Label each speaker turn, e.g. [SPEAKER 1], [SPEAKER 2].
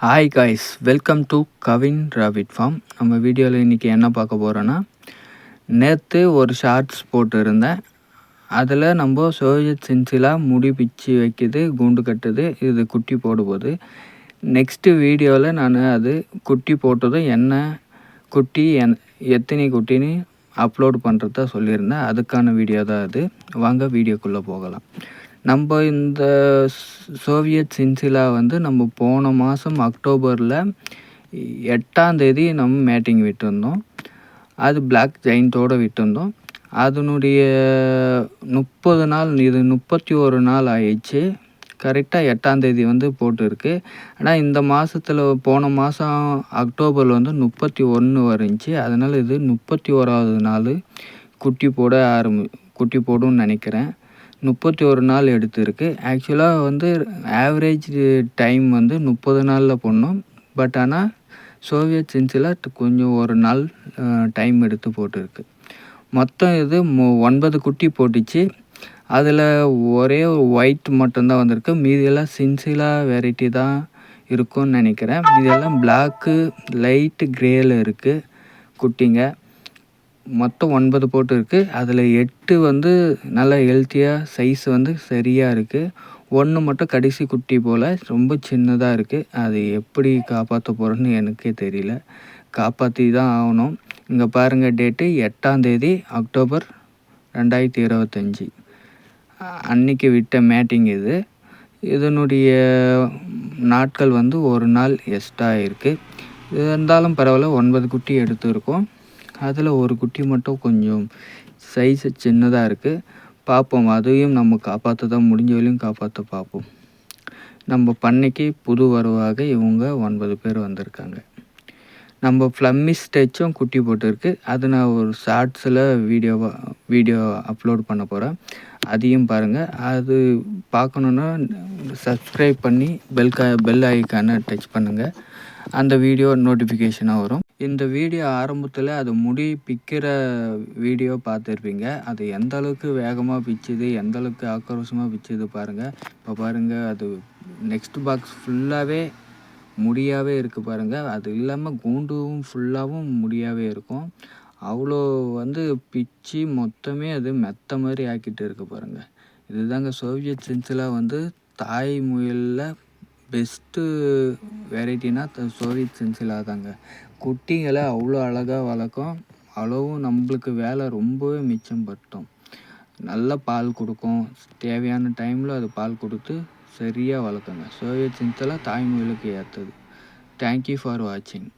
[SPEAKER 1] Hi guys welcome to Kavin rabbit farm நம்ம வீடியோவில் இன்றைக்கி என்ன பார்க்க போகிறோன்னா நேற்று ஒரு ஷார்ட்ஸ் போட்டிருந்தேன். அதில் நம்ம சோவியத் சின்சிலா முடி பிச்சு வைக்குது குண்டு கட்டுது இது குட்டி போடும்போது நெக்ஸ்ட்டு வீடியோவில் நான் அது குட்டி போட்டதும் என்ன குட்டி என் எத்தனை குட்டின்னு அப்லோட் பண்ணுறதா சொல்லியிருந்தேன். அதுக்கான வீடியோ தான் அது. வாங்க வீடியோக்குள்ளே போகலாம். நம்ம இந்த சோவியத் சின்சிலா வந்து நம்ம போன மாதம் அக்டோபரில் எட்டாந்தேதி நம்ம மேட்டிங் விட்டுருந்தோம். அது பிளாக் ஜெயின்ட்டோடு விட்டுருந்தோம். அதனுடைய முப்பது நாள் இது முப்பத்தி ஒரு நாள் ஆயிடுச்சு. கரெக்டாக எட்டாந்தேதி வந்து போட்டிருக்கு. ஆனால் இந்த மாதத்தில் போன மாதம் அக்டோபரில் வந்து முப்பத்தி ஒன்று வந்துச்சு அதனால் இது முப்பத்தி ஓராவது நாள் குட்டி போட ஆரம்பி குட்டி போடும்னு நினைக்கிறேன். முப்பத்தி ஒரு நாள் எடுத்திருக்கு. ஆக்சுவலாக வந்து ஆவரேஜ் டைம் வந்து முப்பது நாளில் போடணும். பட் ஆனால் சோவியத் சின்சில் கொஞ்சம் ஒரு நாள் டைம் எடுத்து போட்டிருக்கு. மொத்தம் இது ஒன்பது குட்டி போட்டுச்சு. அதில் ஒரே ஒயிட் மட்டும்தான் வந்திருக்கு. மீதியெல்லாம் சின்சிலாக வெரைட்டி தான் இருக்கும்னு நினைக்கிறேன். மீதியெல்லாம் பிளாக்கு லைட்டு க்ரேயில் இருக்குது குட்டிங்க. மொத்தம் ஒன்பது போட்டு இருக்குது அதில் எட்டு வந்து நல்லா ஹெல்த்தியாக சைஸ் வந்து சரியாக இருக்குது ஒன்று மட்டும் கடைசி குட்டி போல் ரொம்ப சின்னதாக இருக்குது அது எப்படி காப்பாற்ற போகிறோன்னு எனக்கே தெரியல. காப்பாற்றி தான் ஆகணும். இங்கே பாருங்கள் டேட்டு எட்டாம் தேதி அக்டோபர் ரெண்டாயிரத்தி இருபத்தஞ்சி. அன்னைக்கு விட்ட மேட்டிங் இது. இதனுடைய நாட்கள் வந்து ஒரு நாள் எக்ஸ்ட்ரா இருக்குது இருந்தாலும் பரவாயில்ல ஒன்பது குட்டி எடுத்துருக்கோம். அதில் ஒரு குட்டி மட்டும் கொஞ்சம் சைஸு சின்னதாக இருக்குது பார்ப்போம். அதையும் நம்ம காப்பாற்ற தான் முடிஞ்ச வரையும் காப்பாற்ற பார்ப்போம். நம்ம பண்ணைக்கு புது வரவாக இவங்க ஒன்பது பேர் வந்திருக்காங்க. நம்ம ஃப்ளம்மி ஸ்டெச்சும் குட்டி போட்டிருக்கு அது நான் ஒரு ஷார்ட்ஸில் வீடியோவாக வீடியோ அப்லோட் பண்ண போகிறேன் அதையும் பாருங்கள் அது பார்க்கணுன்னா சப்ஸ்கிரைப் பண்ணி பெல் கா பெல் ஐக்கானை டச் பண்ணுங்கள் அந்த வீடியோ நோட்டிஃபிகேஷனாக வரும். இந்த வீடியோ ஆரம்பத்தில் அது முடி பிக்கிற வீடியோ பார்த்துருப்பீங்க. அது எந்த அளவுக்கு வேகமாக பிச்சுது எந்த அளவுக்கு ஆக்ரோஷமாக பிச்சுது பாருங்கள் இப்போ பாருங்கள் அது நெக்ஸ்ட் பாக்ஸ் ஃபுல்லாகவே முடியாகவே இருக்குது பாருங்கள் அது இல்லாமல் கூண்டும் ஃபுல்லாகவும் முடியாகவே இருக்கும். அவ்வளோ வந்து பிச்சு மொத்தமே அது மெத்த மாதிரி ஆக்கிட்டு இருக்குது பாருங்கள் இதுதாங்க சோவியத் சென்ஸில் வந்து தாய் முயலில் பெஸ்ட்டு வெரைட்டினா சோவியத் சென்சிலா தாங்க. குட்டிங்களை அவ்வளோ அழகாக வளர்க்கும். அவ்வளோவும் நம்மளுக்கு வேலை ரொம்பவே மிச்சம் பட்டும் நல்ல பால் கொடுக்கும். தேவையான டைமில் அது பால் கொடுத்து சரியாக வளர்க்குங்க. சோவியத் சென்சிலா தாய்மொழிக்கு ஏற்றது. தேங்க்யூ ஃபார் வாட்சிங்